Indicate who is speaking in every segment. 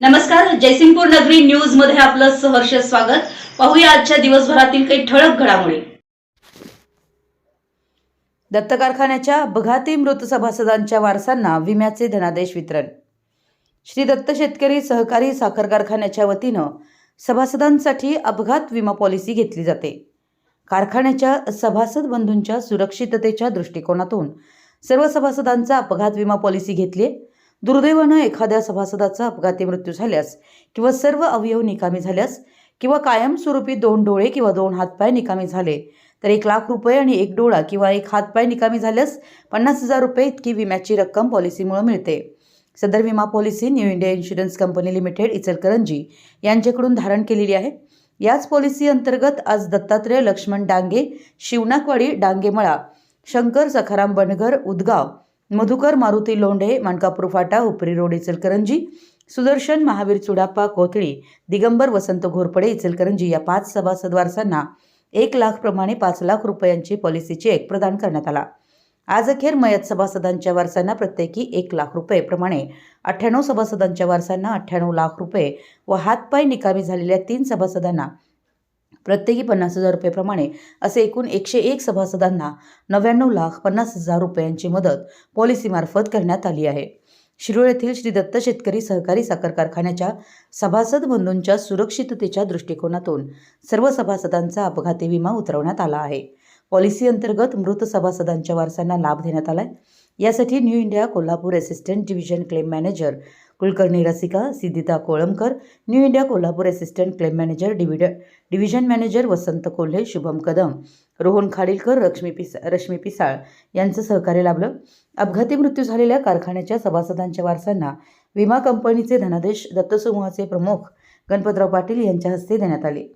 Speaker 1: नमस्कार जयसिंगपूर नगरी न्यूजमध्ये आपलं सहर्ष स्वागत. पाहूया आजच्या दिवसभरातील काही ठळक घडामोडी. दत्त कारखान्याच्या अपघाती मृत सभासदांच्या वारसांना विम्याचे धनादेश वितरण. श्री दत्त शेतकरी सहकारी साखर कारखान्याच्या वतीनं सभासदांसाठी अपघात विमा पॉलिसी घेतली जाते. कारखान्याच्या सभासद बंधूंच्या सुरक्षिततेच्या दृष्टिकोनातून सर्व सभासदांचा अपघात विमा पॉलिसी घेतली आहे. दुर्दैवानं एखाद्या सभासदाचा अपघाती मृत्यू झाल्यास किंवा सर्व अवयव निकामी झाल्यास किंवा कायमस्वरूपी दोन डोळे किंवा दोन हातपाय निकामी झाले तर एक लाख रुपये आणि एक डोळा किंवा एक हातपाय निकामी झाल्यास पन्नास हजार रुपये इतकी विम्याची रक्कम पॉलिसीमुळे मिळते. सदर विमा policy new India insurance company limited Ichalkaranji यांच्याकडून धारण केलेली आहे. याच पॉलिसी अंतर्गत आज दत्तात्रय लक्ष्मण डांगे शिवनाकवाडी डांगेमळा शंकर सखाराम बनगर उदगाव मधुकर मारुती लोंढे माणकापूर फाटा उपरी रोड इचलकरंजी सुदर्शन महावीर चुडाप्पा कोथळी दिगंबर वसंत घोरपडे इचलकरंजी या पाच सभासद वारसांना एक लाख प्रमाणे पाच लाख रुपयांची पॉलिसी चेक प्रदान करण्यात आला. आज अखेर मयत सभासदांच्या वारसांना प्रत्येकी एक लाख रुपये प्रमाणे अठ्ठ्याण्णव सभासदांच्या वारसांना अठ्ठ्याण्णव लाख रुपये व हातपाय निकामी झालेल्या तीन सभासदांना प्रत्येकी पन्नास हजार रुपयेप्रमाणे असे एकूण एकशे एक सभासदांना नव्याण्णव लाख पन्नास हजार रुपयांची मदत पॉलिसीमार्फत करण्यात आली आहे. शिरोळ येथील श्री दत्त शेतकरी सहकारी साखर कारखान्याच्या सभासद बंधूंच्या सुरक्षिततेच्या दृष्टिकोनातून सर्व सभासदांचा अपघाती विमा उतरवण्यात आला आहे. पॉलिसी अंतर्गत मृत सभासदांच्या वारसांना लाभ देण्यात आला आहे यासाठी new India Kolhapur assistant division claim manager Kulkarni Rasika Siddhita Kolambkar new India Kolhapur assistant claim manager डिव्हिड division manager Vasant Kolhe Shubham Kadam Rohan Khadilkar Rashmi पिसा रश्मी पिसाळ यांचं सहकार्य लाभलं. अपघाती मृत्यू झालेल्या कारखान्याच्या सभासदांच्या वारसांना विमा कंपनीचे धनादेश दत्तसमूहाचे प्रमुख गणपतराव पाटील यांच्या हस्ते देण्यात आले.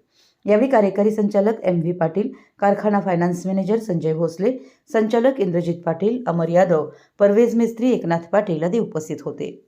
Speaker 1: यावेळी कार्यकारी संचालक एम व्ही पाटील कारखाना फायनान्स मॅनेजर संजय भोसले संचालक इंद्रजित पाटील अमर यादव परवेज मिस्त्री एकनाथ पाटील आदी उपस्थित होते.